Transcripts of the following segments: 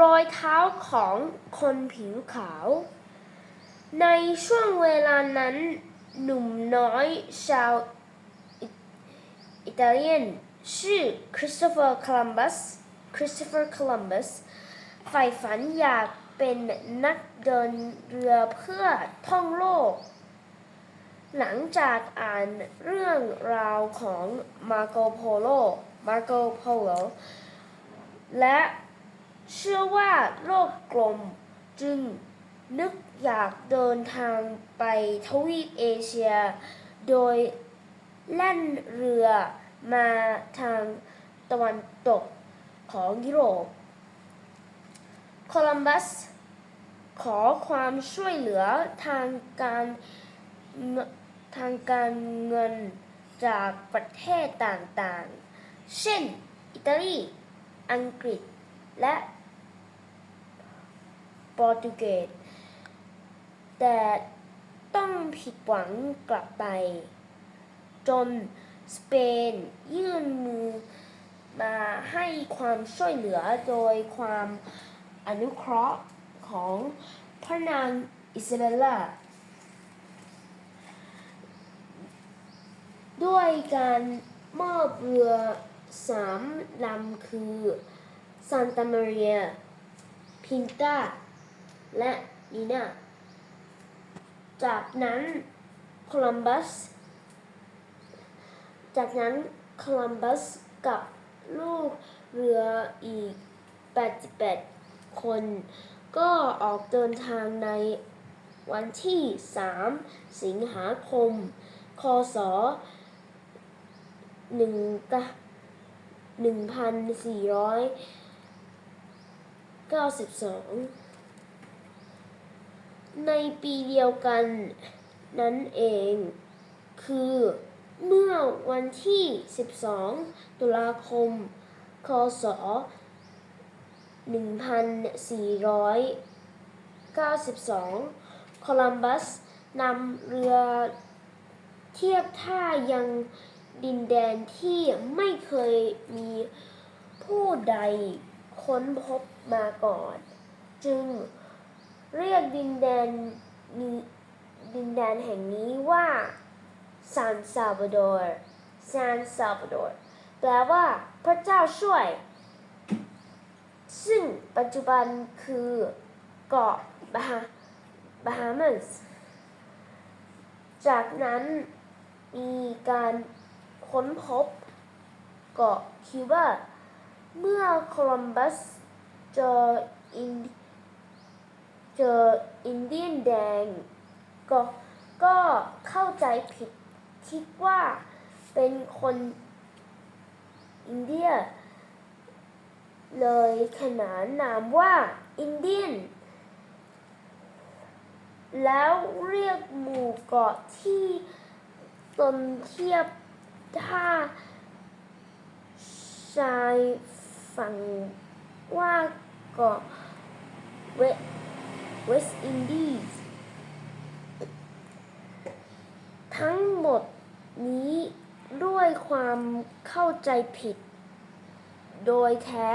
รอยเท้าของคนผิวขาว ในช่วงเวลานั้นหนุ่มน้อยชาวอิตาเลียนชื่อคริสโตเฟอร์คลัมบัสคริสโตเฟอร์คลัมบัสใฝ่ฝันอยากเป็นนักเดินเรือเพื่อท่องโลก หลังจากอ่านเรื่องราวของมาโกโพโลมาโกโพโลและ เชื่อว่าโลกกลมจึงนึกอยากเดินทางไปทวีปเอเชีย โดยแล่นเรือมาทางตะวันตกของยุโรป โคลัมบัส ขอความช่วยเหลือทางการทางการเงินจากประเทศต่างๆ เช่น อิตาลี อังกฤษ และ โปรตุเกสแต่ต้องผิดหวังกลับไป จนสเปนยื่นมือมาให้ความช่วยเหลือโดยความอนุเคราะห์ของพระนางอิซาเบลล่า ด้วยการมอบเรือสามลำคือซานตามารีย พินตา และนีน่าจากนั้นโคลัมบัส จากนั้นโคลัมบัสกับลูกเรืออีก 88 คน ก็ออกเดินทางในวันที่ 3 สิงหาคม คศ1 1492 ในปีเดียวกันนั้นเอง คือเมื่อวันที่ 12 ตุลาคม คศ 1492 โคลัมบัสนำเรือเทียบท่ายังดินแดนที่ไม่เคยมีผู้ใดค้นพบมาก่อน จึง เรียกดินแดนนี้ดินแดนแห่งนี้ว่าซานซาบดอร์ซานซาบดอร์แปลว่าพระเจ้าช่วย ซึ่งปัจจุบันคือเกาะบาฮาบาฮามัสจากนั้นมีการค้นพบเกาะคิวบาเมื่อโคลัมบัสเจออิน เจออินเดียนแดง ก็ก็เข้าใจผิดคิดว่าเป็นคนอินเดีย เลยขนานนามว่าอินเดียน แล้วเรียกหมู่เกาะที่ตนเทียบท่าชายฝั่งว่าเกาะเว เวสต์อินดีสทั้งหมดนี้ด้วยความเข้าใจผิด โดยแท้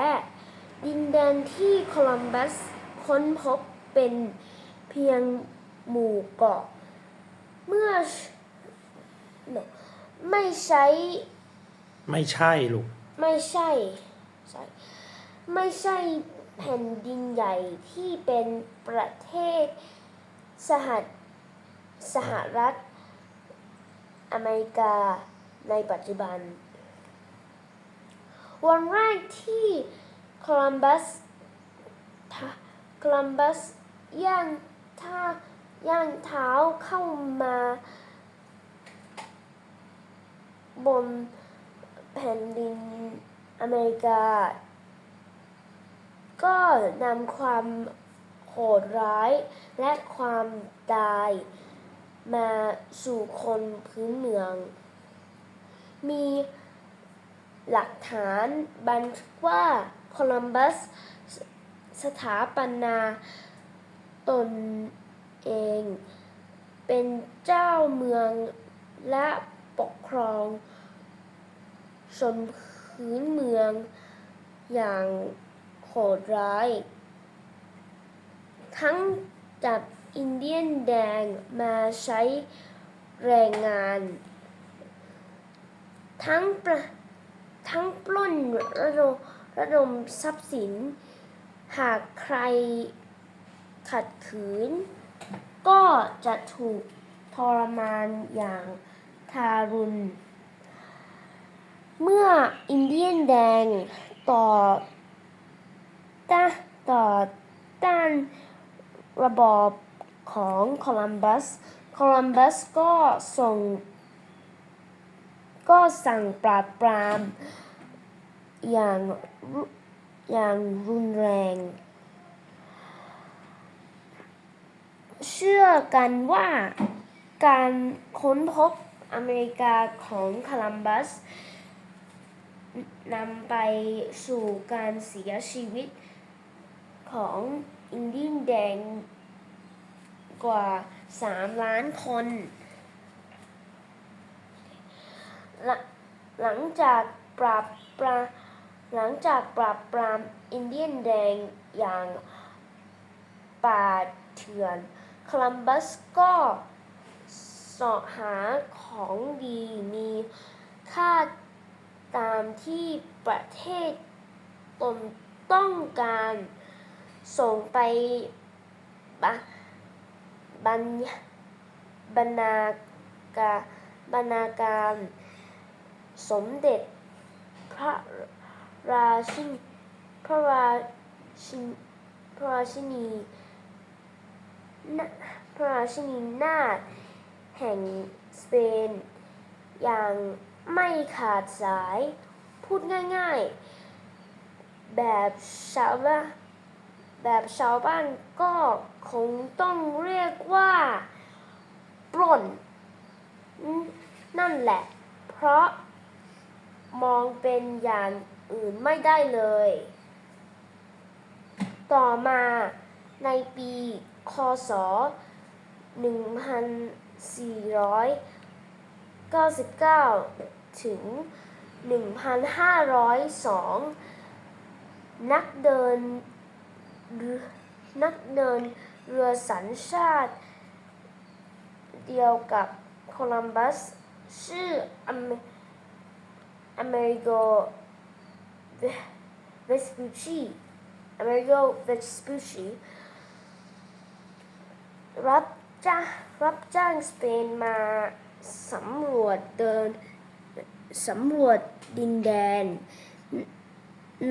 ดินแดนที่โคลัมบัสค้นพบเป็นเพียงหมู่เกาะ เมื่อไม่ใช้ ไม่ใช่ลูก ไม่ใช่ใช่ไม่ใช่ แผ่นดินใหญ่ที่เป็นประเทศสหสหรัฐ อเมริกาในปัจจุบัน วันแรกที่โคลัมบัสโคลัมบัสย่างท่าย่างเท้าเข้ามาบนแผ่นดินอเมริกา ก็นำความโหดร้ายและความตายมาสู่คนพื้นเมือง มีหลักฐานบันทึกว่าโคลัมบัสสถาปนาตนเอง เป็นเจ้าเมืองและปกครองชนพื้นเมืองอย่าง โหดร้าย ทั้งจับอินเดียนแดงมาใช้แรงงาน ทั้งประทั้งปล้นระดมระดมทรัพย์สิน หากใครขัดขืน ก็จะถูกทรมานอย่างทารุณ เมื่ออินเดียนแดงต่อ ต้านต่อต้านระบอบของโคลัมบัส โคลัมบัสก็ส่ง ก็สั่งปราบปรามอย่างอย่างรุนแรง เชื่อกันว่าการค้นพบอเมริกาของโคลัมบัสนำไปสู่การเสียชีวิต ของอินเดียนแดงกว่า 3 ล้านคน หลังหลังจากปราบปรามหลังจากปราบปรามอินเดียนแดงอย่างป่าเถื่อนคลัมบัสก็เสาะหาของดีมีค่าตามที่ประเทศตนต้องการ ส่งไปบะบรรบรรณาการบรรณาการสมเด็จพระราชินพระราชินพระราชินีนาพระราชินีนาถแห่งสเปน อย่างไม่ขาดสายพูดง่ายๆ แบบชาวบ้าน แบบชาวบ้านก็คงต้องเรียกว่าปล้น นั่นแหละ เพราะมองเป็นอย่างอื่นไม่ได้เลย ต่อมาในปีคศ 1499 ถึง 1502 นักเดิน นักเดินเรือสัญชาติ เดียวกับโคลัมบัส ชื่ออเมอเมริโกเวสปูชีอเมริโกเวสปูชีรับจ้างรับจ้างสเปนมาสำรวจเดินสำรวจดินแดน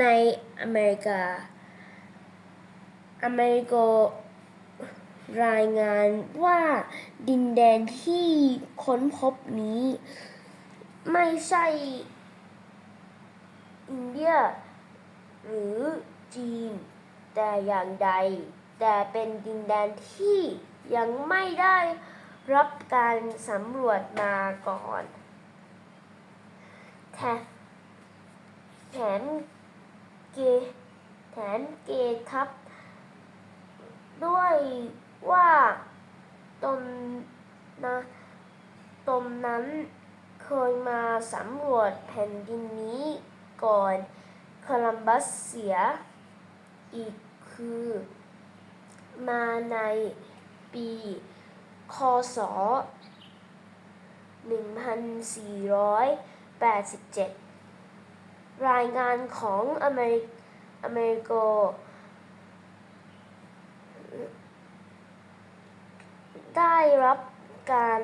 ในอเมริกา อเมริโกรายงานว่าดินแดนที่ค้นพบนี้ ไม่ใช่ อินเดีย หรือจีน แต่อย่างใด แต่เป็นดินแดนที่ยังไม่ได้รับการสำรวจมาก่อนแถแถมเกแถมเกทับ ด้วยว่าตนนะตนนั้นเคยมาสำรวจแผ่นดินนี้ก่อนโคลัมบัสเสียอีกคือมาในปี คศ 1487 รายงานของอเมริอเมริโก ได้รับการ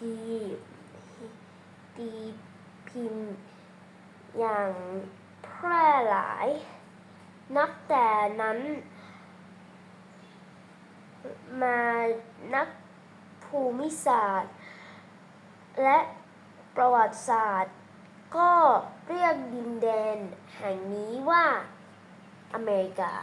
ตีตีพิมพ์อย่างแพร่หลาย นับแต่นั้น มานักภูมิศาสตร์ และประวัติศาสตร์ ก็เรียกดินแดนแห่งนี้ว่าอเมริกา